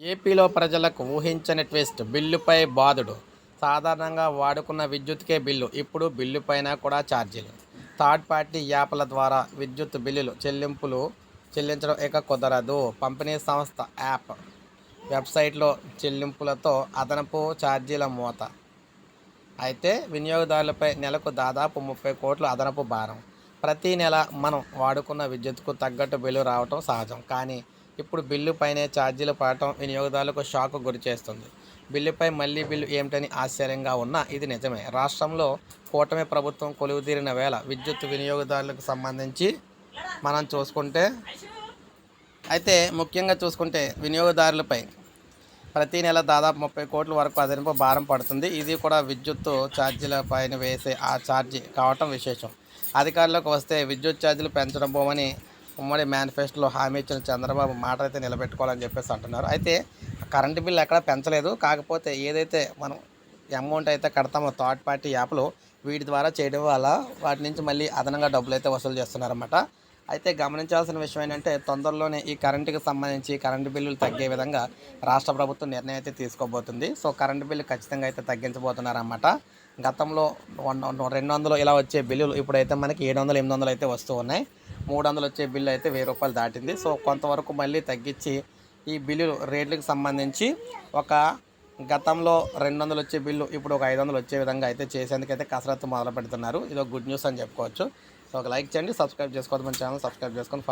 ఏపీలో ప్రజలకు ఊహించని ట్విస్ట్ బిల్లుపై బాధుడు. సాధారణంగా వాడుకున్న విద్యుత్కే బిల్లు ఇప్పుడు బిల్లుపైన కూడా ఛార్జీలు. థర్డ్ పార్టీ యాప్ల ద్వారా విద్యుత్ బిల్లులు చెల్లింపులు చెల్లించడం ఇక కుదరదు. పంపిణీ సంస్థ యాప్ వెబ్సైట్లో చెల్లింపులతో అదనపు ఛార్జీల మూత. అయితే వినియోగదారులపై నెలకు దాదాపు ముప్పై కోట్ల అదనపు భారం. ప్రతి నెల మనం వాడుకున్న విద్యుత్కు తగ్గట్టు బిల్లు రావటం సహజం. కానీ ఇప్పుడు బిల్లు పైనే ఛార్జీలు పడటం వినియోగదారులకు షాక్ గురి చేస్తుంది. బిల్లుపై మళ్ళీ బిల్లు ఏమిటని ఆశ్చర్యంగా ఉన్నా ఇది నిజమే. రాష్ట్రంలో కూటమి ప్రభుత్వం కొలువుదీరిన వేళ విద్యుత్ వినియోగదారులకు సంబంధించి మనం చూసుకుంటే అయితే ముఖ్యంగా చూసుకుంటే వినియోగదారులపై ప్రతి నెల దాదాపు ముప్పై కోట్ల వరకు అదనపు భారం పడుతుంది. ఇది కూడా విద్యుత్ ఛార్జీల పైన వేసే ఆ ఛార్జీ కావటం విశేషం. అధికారంలోకి వస్తే విద్యుత్ ఛార్జీలు పెంచడం పోమని ఉమ్మడి మేనిఫెస్టోలో హామీ ఇచ్చిన చంద్రబాబు మాట అయితే నిలబెట్టుకోవాలని చెప్పేసి అంటున్నారు. అయితే కరెంటు బిల్లు ఎక్కడ పెంచలేదు. కాకపోతే ఏదైతే మనం అమౌంట్ అయితే కడతామో థర్డ్ పార్టీ యాప్లు వీటి ద్వారా చేయడం వల్ల వాటి నుంచి మళ్ళీ అదనంగా డబ్బులు అయితే వసూలు చేస్తున్నారన్నమాట. అయితే గమనించాల్సిన విషయం ఏంటంటే తొందరలోనే ఈ కరెంటుకి సంబంధించి కరెంటు బిల్లులు తగ్గే విధంగా రాష్ట్ర ప్రభుత్వం నిర్ణయం అయితే తీసుకోబోతుంది. సో కరెంటు బిల్లు ఖచ్చితంగా అయితే తగ్గించబోతున్నారన్నమాట. గతంలో వన్ రెండు వందలు ఇలా వచ్చే బిల్లులు ఇప్పుడైతే మనకి ఏడు వందలు ఎనిమిది వందలు అయితే వస్తూ ఉన్నాయి. మూడు వందలు వచ్చే బిల్లు అయితే వెయ్యి రూపాయలు దాటింది. సో కొంతవరకు మళ్ళీ తగ్గించి ఈ బిల్లులు రేట్లకు సంబంధించి ఒక గతంలో రెండు వందలు వచ్చే బిల్లు ఇప్పుడు ఒక ఐదు వందలు వచ్చే విధంగా అయితే చేసేందుకైతే కసరత్తు మొదలు పెడుతున్నారు ఇది ఒక గుడ్ న్యూస్ అని చెప్పుకోవచ్చు. సో ఒక లైక్ చేయండి సబ్స్క్రైబ్ చేసుకోవద్దు మన ఛానల్ సబ్స్క్రైబ్ చేసుకొని